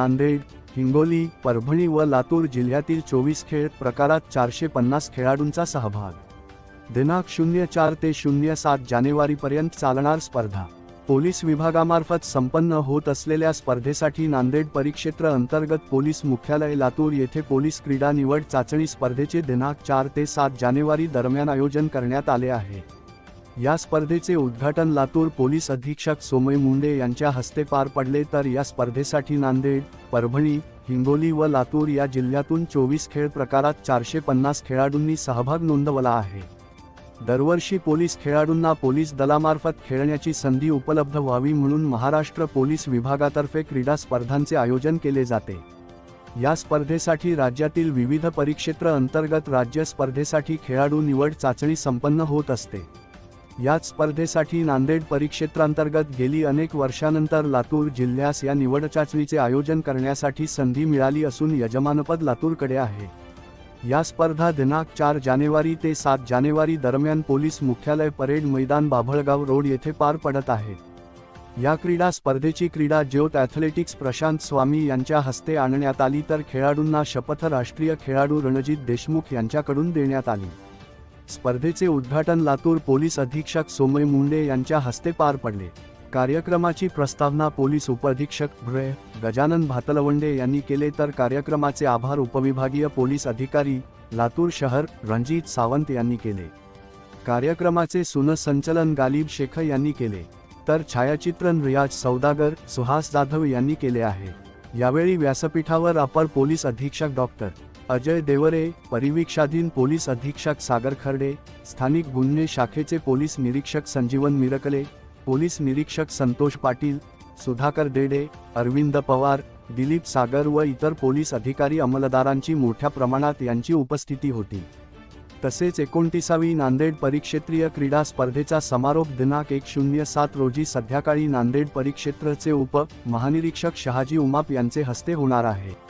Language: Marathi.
नांदेड हिंगोली परभणी व लातूर जिल्ह्यातील चोवीस खेळ प्रकारात चारशे पन्नास खेळाडूंचा सहभाग. दिनांक शून्य चार ते शून्य सात जानेवारीपर्यंत चालणार स्पर्धा. पोलीस विभागामार्फत संपन्न होत असलेल्या स्पर्धेसाठी नांदेड परिक्षेत्र अंतर्गत पोलीस मुख्यालय लातूर येथे पोलीस क्रीडा निवड चाचणी स्पर्धेचे दिनांक चार ते सात जानेवारी दरम्यान आयोजन करण्यात आले आहे. या स्पर्धेचे उद्घाटन लातूर पोलीस अधीक्षक सोमय मुंडे यांच्या हस्ते पार पडले तर या स्पर्धेसाठी नांदेड परभणी हिंगोली व लातूर या जिल्ह्यातून चोवीस खेळ प्रकारात चारशे पन्नास खेळाडूंनी सहभाग नोंदवला आहे. दरवर्षी पोलीस खेळाडूंना पोलीस दलामार्फत खेळण्याची संधी उपलब्ध व्हावी म्हणून महाराष्ट्र पोलीस विभागातर्फे क्रीडा स्पर्धांचे आयोजन केले जाते. या स्पर्धेसाठी राज्यातील विविध परिक्षेत्र अंतर्गत राज्य स्पर्धेसाठी खेळाडू निवड चाचणी संपन्न होत असते. याच स्पर्धेसाठी नांदेड परिक्षेत्रांतर्गत गेली अनेक वर्षानंतर लातूर जिल्ह्यास या निवड चाचणीचे आयोजन करण्यासाठी संधी मिळाली असून यजमानपद लातूरकडे आहे. या स्पर्धा दिनांक चार जानेवारी ते सात जानेवारी दरम्यान पोलीस मुख्यालय परेड मैदान बाभळगाव रोड येथे पार पडत आहे या क्रीडा स्पर्धेची क्रीडा ज्योत ॲथलेटिक्स प्रशांत स्वामी यांच्या हस्ते आणण्यात आली तर खेळाडूंना शपथ राष्ट्रीय खेळाडू रणजित देशमुख यांच्याकडून देण्यात आली. स्पर्धेचे उद्घाटन लातूर पोलीस अधीक्षक सोमय मुंडे यांच्या हस्ते पार पडले. कार्यक्रमाची प्रस्तावना पोलीस उपअधीक्षक भ्रय गजानन भातलवंडे यांनी केले तर कार्यक्रमाचे आभार उपविभागीय पोलीस अधिकारी लातूर शहर रणजित सावंत यांनी केले. कार्यक्रमाचे सुनसंचलन गालिब शेख यांनी केले. तर छायाचित्रण रियाज सौदागर सुहास जाधव यांनी केले आहे. यावेळी व्यासपीठावर अपर पोलीस अधीक्षक डॉक्टर अजय देवरे परिवीक्षाधीन पोलीस अधीक्षक सागर खर्डे स्थानिक गुन्हे शाखेचे पोलीस निरीक्षक संजीवन मिरकले पोलीस निरीक्षक संतोष पाटील सुधाकर देडे अरविंद पवार दिलीप सागर व इतर पोलीस अधिकारी अंमलदारांची मोठ्या प्रमाणात यांची उपस्थिती होती. तसेच एकोणतीसावी नांदेड परिक्षेत्रीय क्रीडा स्पर्धेचा समारोप दिनांक एक शून्य सात रोजी संध्याकाळी नांदेड परिक्षेत्रचे उप महानिरीक्षक शहाजी उमाप यांचे हस्ते होणार आहे.